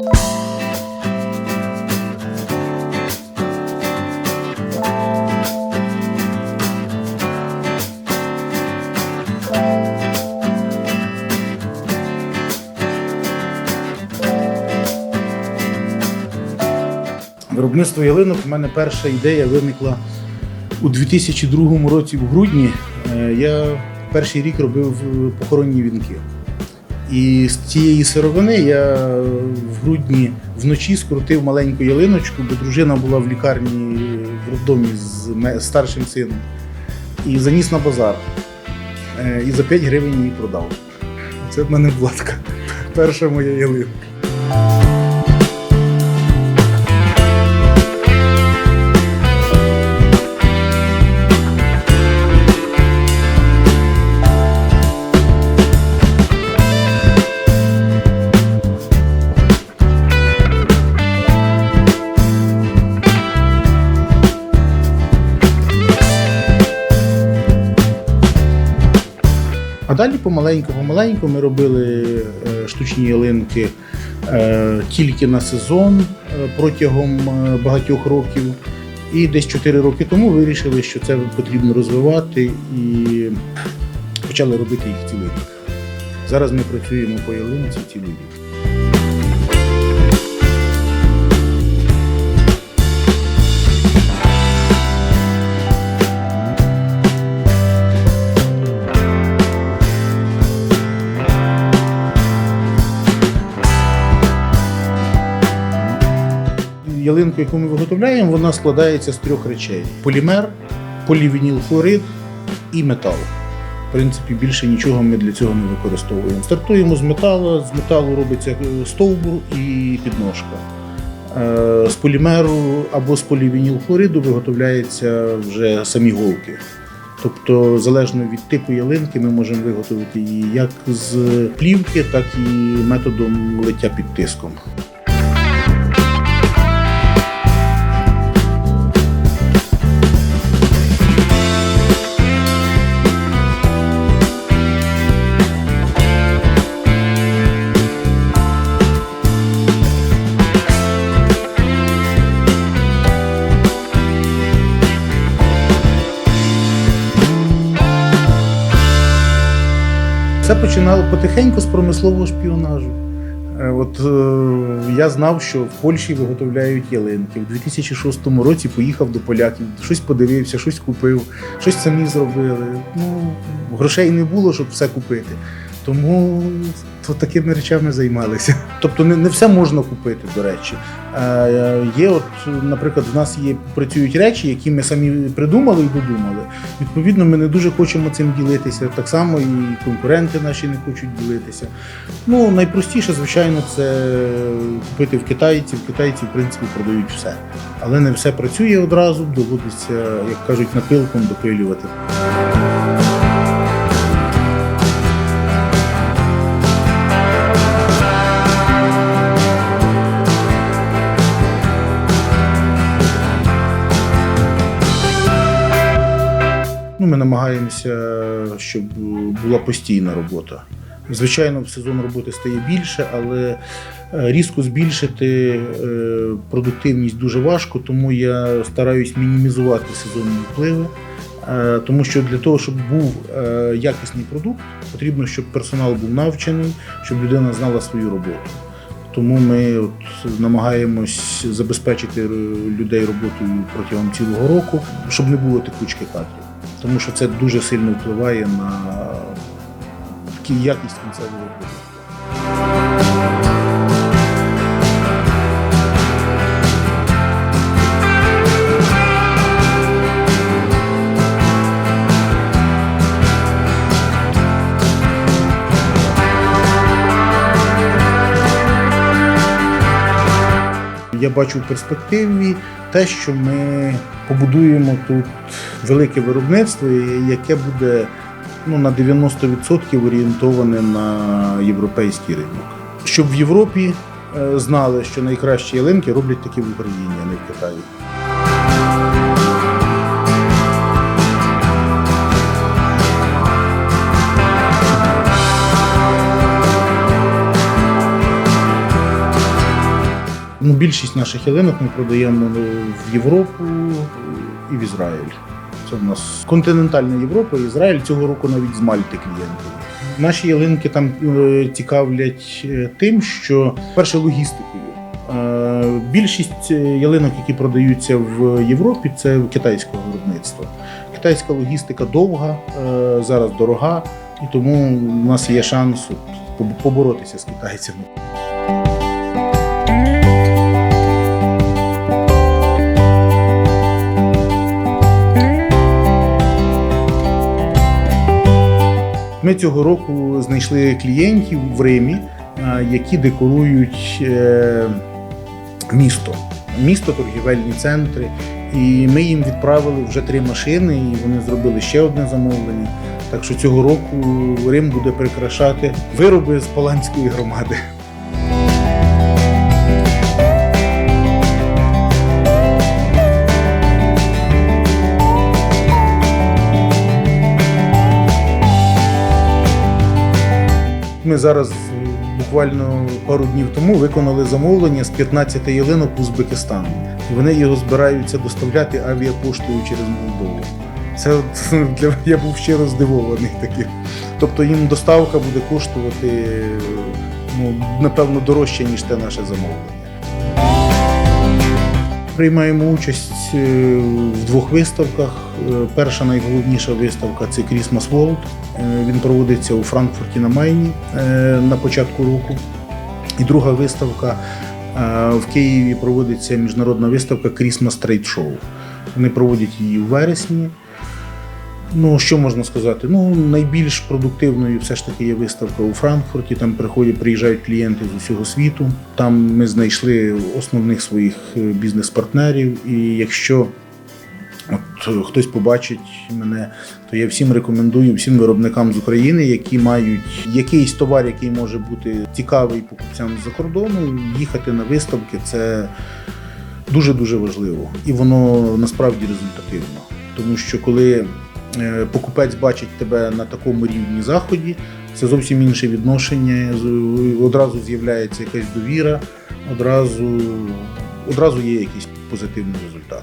Виробництво ялинок у мене перша ідея виникла у 2002 році в грудні. Е, Я перший рік робив похоронні вінки. І з цієї сировини я в грудні вночі скрутив маленьку ялиночку, бо дружина була в лікарні в роддомі з старшим сином. І заніс на базар. Е, І за 5 гривень її продав. Це в мене була така перша моя ялинка. А далі помаленьку-помаленьку ми робили е, штучні ялинки е, тільки на сезон е, протягом багатьох років. І десь 4 роки тому вирішили, що це потрібно розвивати і почали робити їх цілий рік. Зараз ми працюємо по ялинці цілий рік. Ялинку, яку ми виготовляємо, вона складається з трьох речей: полімер, полівінілхлорид і метал. В принципі, більше нічого ми для цього не використовуємо. Стартуємо з металу, з металу робиться е, стовбур і підножка. Е, З полімеру або з полівінілхлориду виготовляються вже самі голки. Тобто, залежно від типу ялинки, ми можемо виготовити її як з плівки, так і методом лиття під тиском. Все починало потихеньку з промислового шпіонажу. Е, От е, я знав, що в Польщі виготовляють ялинки. У 2006 році поїхав до поляків, щось подивився, щось купив, щось самі зробили. Ну, грошей не було, щоб все купити. Тому то такими речами займалися. Тобто не, не все можна купити, до речі. Е, є, от, наприклад, в нас є працюють речі, які ми самі придумали і додумали. Відповідно, ми не дуже хочемо цим ділитися. Так само і конкуренти наші не хочуть ділитися. Ну, найпростіше, звичайно, це купити в китайців. Китайці, в принципі, продають все. Але не все працює одразу, доводиться, як кажуть, напилком допилювати. Намагаємося, щоб була постійна робота. Звичайно, в сезон роботи стає більше, але е, різко збільшити е, продуктивність дуже важко, тому я стараюсь мінімізувати сезонні впливи. Е, Тому що для того, щоб був якісний продукт, потрібно, щоб персонал був навчений, щоб людина знала свою роботу. Тому ми от намагаємось забезпечити людей роботою протягом цілого року, щоб не було текучки кадрів. Тому що це дуже сильно впливає на кі- якість кінцевого продукту. Я бачу в перспективі те, що ми побудуємо тут велике виробництво, яке буде ну, на 90% орієнтоване на європейський ринок. Щоб в Європі е, знали, що найкращі ялинки роблять такі в Україні, а не в Китаї. Більшість наших ялинок ми продаємо ну, в Європу і в Ізраїль. Це в нас континентальна Європа, Ізраїль цього року навіть з Мальти клієнти. Наші ялинки там е, цікавлять е, тим, що перше логістикою. Е, Більшість ялинок, які продаються в Європі, це китайського виробництва. Китайська логістика довга, зараз дорога, і тому у нас є шанс поборотися з китайцями. Ми цього року знайшли клієнтів в Римі, які декорують е, місто. Місто, торгівельні центри. І ми їм відправили вже три машини, і вони зробили ще одне замовлення. Так що цього року Рим буде прикрашати вироби з Паланської громади. Ми зараз буквально пару днів тому виконали замовлення з 15 ялинок Узбекистану. Вони його збираються доставляти авіапоштою через Молдову. Це для я був щиро здивований таким. Тобто їм доставка буде коштувати ну, напевно дорожче, ніж те наше замовлення. Приймаємо участь е, в двох виставках. Е, Перша найголовніша виставка це Christmas World. Е, Він проводиться у Франкфурті на Майні на початку року. І друга виставка в Києві проводиться міжнародна виставка Christmas Trade Show. Вони проводять її у вересні. Ну, що можна сказати? Ну, найбільш продуктивною все ж таки є виставка у Франкфурті. Там приходять, приїжджають клієнти з усього світу. Там ми знайшли основних своїх е, бізнес-партнерів. І якщо от, е, хтось побачить мене, то я всім рекомендую всім виробникам з України, які мають якийсь товар, який може бути цікавий покупцям з-за кордону, їхати на виставки. Це дуже дуже важливо, і воно насправді результативно. Тому що коли покупець бачить тебе на такому рівні заході, це зовсім інше відношення. Одразу з'являється якась довіра, одразу, одразу є якийсь позитивний результат.